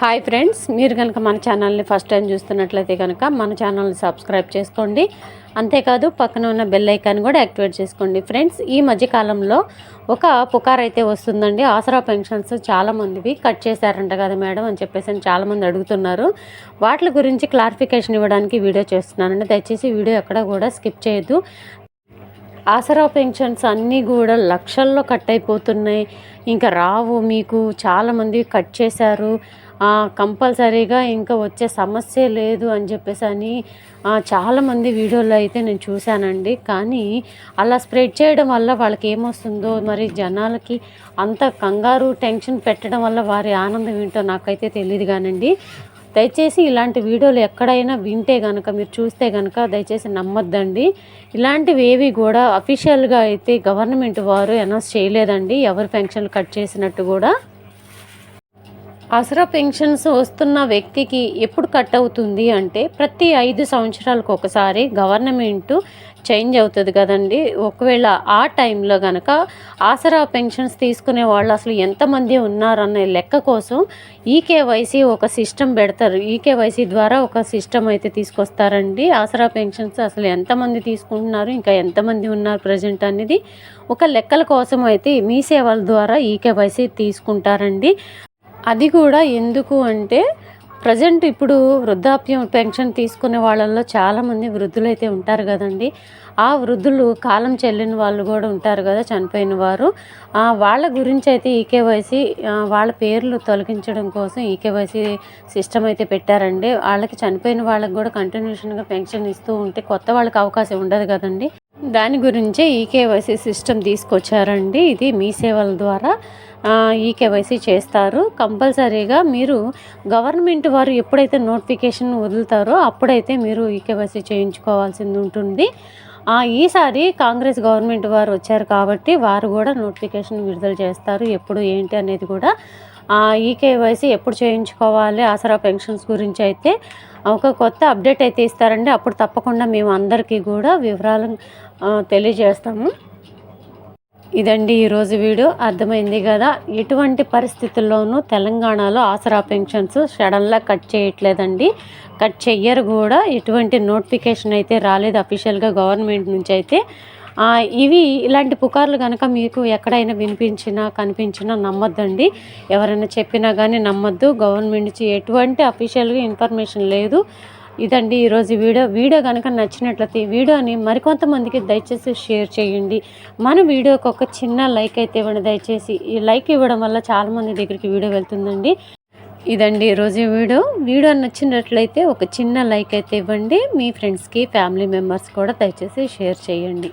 Hi friends మీరు కనుక మన ఛానల్ని ఫస్ట్ టైం చూస్తున్నట్లయితే కనుక మన ఛానల్ని సబ్స్క్రైబ్ చేసుకోండి. అంతేకాదు పక్కన ఉన్న బెల్ ఐకాన్ కూడా యాక్టివేట్ చేసుకోండి. ఫ్రెండ్స్ ఈ మధ్యకాలంలో ఒక పుకార్ అయితే వస్తుందండి. ఆసరా పెన్షన్స్ చాలామందివి కట్ చేశారంట కదా మేడం అని చెప్పేసి అని చాలామంది అడుగుతున్నారు. వాటి గురించి క్లారిఫికేషన్ ఇవ్వడానికి వీడియో చేస్తున్నానండి. దయచేసి వీడియో ఎక్కడ కూడా స్కిప్ చేయొద్దు. ఆసరా పెన్షన్స్ అన్నీ కూడా లక్షల్లో కట్ అయిపోతున్నాయి. ఇంకా రావు మీకు చాలామంది కట్ చేశారు. కంపల్సరీగా ఇంకా వచ్చే సమస్య లేదు అని చెప్పేసి అని చాలామంది వీడియోలో అయితే నేను చూశానండి. కానీ అలా స్ప్రెడ్ చేయడం వల్ల వాళ్ళకి ఏమొస్తుందో మరి జనాలకి అంత కంగారు టెన్షన్ పెట్టడం వల్ల వారి ఆనందం ఏంటో నాకైతే తెలియదు కానండి. దయచేసి ఇలాంటి వీడియోలు ఎక్కడైనా వింటే కనుక మీరు చూస్తే కనుక దయచేసి నమ్మొద్దండి. ఇలాంటివి ఏవి కూడా అఫీషియల్గా అయితే గవర్నమెంట్ వారు అనౌన్స్ చేయలేదండి. ఎవరు పెన్షన్లు కట్ చేసినట్టు కూడా. ఆసరా పెన్షన్స్ వస్తున్న వ్యక్తికి ఎప్పుడు కట్ అవుతుంది అంటే ప్రతి ఐదు సంవత్సరాలకు ఒకసారి గవర్నమెంట్ చేంజ్ అవుతుంది కదండి. ఒకవేళ ఆ టైంలో కనుక ఆసరా పెన్షన్స్ తీసుకునే వాళ్ళు అసలు ఎంతమంది ఉన్నారనే లెక్క కోసం ఈకేవైసీ ఒక సిస్టమ్ పెడతారు. ఈకేవైసీ ద్వారా ఒక సిస్టమ్ అయితే తీసుకొస్తారండి. ఆసరా పెన్షన్స్ అసలు ఎంతమంది తీసుకుంటున్నారు ఇంకా ఎంతమంది ఉన్నారు ప్రజెంట్ అనేది ఒక లెక్కల కోసం అయితే మీ సేవల ద్వారా ఈకేవైసీ తీసుకుంటారండి. అది కూడా ఎందుకు అంటే ప్రజెంట్ ఇప్పుడు వృద్ధాప్యం పెన్షన్ తీసుకునే వాళ్ళల్లో చాలామంది వృద్ధులు అయితే ఉంటారు కదండి. ఆ వృద్ధులు కాలం చెల్లిన వాళ్ళు కూడా ఉంటారు కదా చనిపోయిన వారు. వాళ్ళ గురించి అయితే ఈకేవైసీ వాళ్ళ పేర్లు తొలగించడం కోసం ఈకేవైసీ సిస్టమ్ అయితే పెట్టారండి. వాళ్ళకి చనిపోయిన వాళ్ళకి కూడా కంటిన్యూషన్గా పెన్షన్ ఇస్తూ ఉంటే కొత్త వాళ్ళకి అవకాశం ఉండదు కదండి. దాని గురించే ఈకేవైసీ సిస్టమ్ తీసుకొచ్చారండి. ఇది మీ సేవల ద్వారా ఈకేవైసీ చేస్తారు. కంపల్సరీగా మీరు గవర్నమెంట్ వారు ఎప్పుడైతే నోటిఫికేషన్ వదులుతారో అప్పుడైతే మీరు ఈకేవైసీ చేయించుకోవాల్సింది ఉంటుంది. ఈసారి కాంగ్రెస్ గవర్నమెంట్ వారు వచ్చారు కాబట్టి వారు కూడా నోటిఫికేషన్ విడుదల చేస్తారు. ఎప్పుడు ఏంటి అనేది కూడా ఈకేవైసీ ఎప్పుడు చేయించుకోవాలి? ఆసరా పెన్షన్స్ గురించి అయితే ఒక కొత్త అప్డేట్ అయితే ఇస్తారండి. అప్పుడు తప్పకుండా మేము అందరికీ కూడా వివరాలు తెలియజేస్తాము. ఇదండి ఈరోజు వీడియో. అర్థమైంది కదా? ఎటువంటి పరిస్థితుల్లోనూ తెలంగాణలో ఆసరా పెన్షన్స్ సడన్గా కట్ చేయట్లేదండి. కట్ చెయ్యరు కూడా. ఎటువంటి నోటిఫికేషన్ అయితే రాలేదు. అఫీషియల్గా గవర్నమెంట్ నుంచి అయితే. ఇవి ఇలాంటి పుకార్లు కనుక మీకు ఎక్కడైనా వినిపించినా కనిపించినా నమ్మొద్దండి. ఎవరైనా చెప్పినా కానీ నమ్మొద్దు. గవర్నమెంట్ నుంచి ఎటువంటి అఫీషియల్గా ఇన్ఫర్మేషన్ లేదు. ఇదండి ఈరోజు వీడియో. వీడియో కనుక నచ్చినట్లయితే వీడియోని మరికొంతమందికి దయచేసి షేర్ చేయండి. మన వీడియోకి ఒక చిన్న లైక్ అయితే ఇవ్వండి. దయచేసి ఈ లైక్ ఇవ్వడం వల్ల చాలామంది దగ్గరికి వీడియో వెళ్తుందండి. ఇదండి ఈరోజు వీడియో. వీడియో నచ్చినట్లయితే ఒక చిన్న లైక్ అయితే ఇవ్వండి. మీ ఫ్రెండ్స్కి ఫ్యామిలీ మెంబర్స్ కూడా దయచేసి షేర్ చేయండి.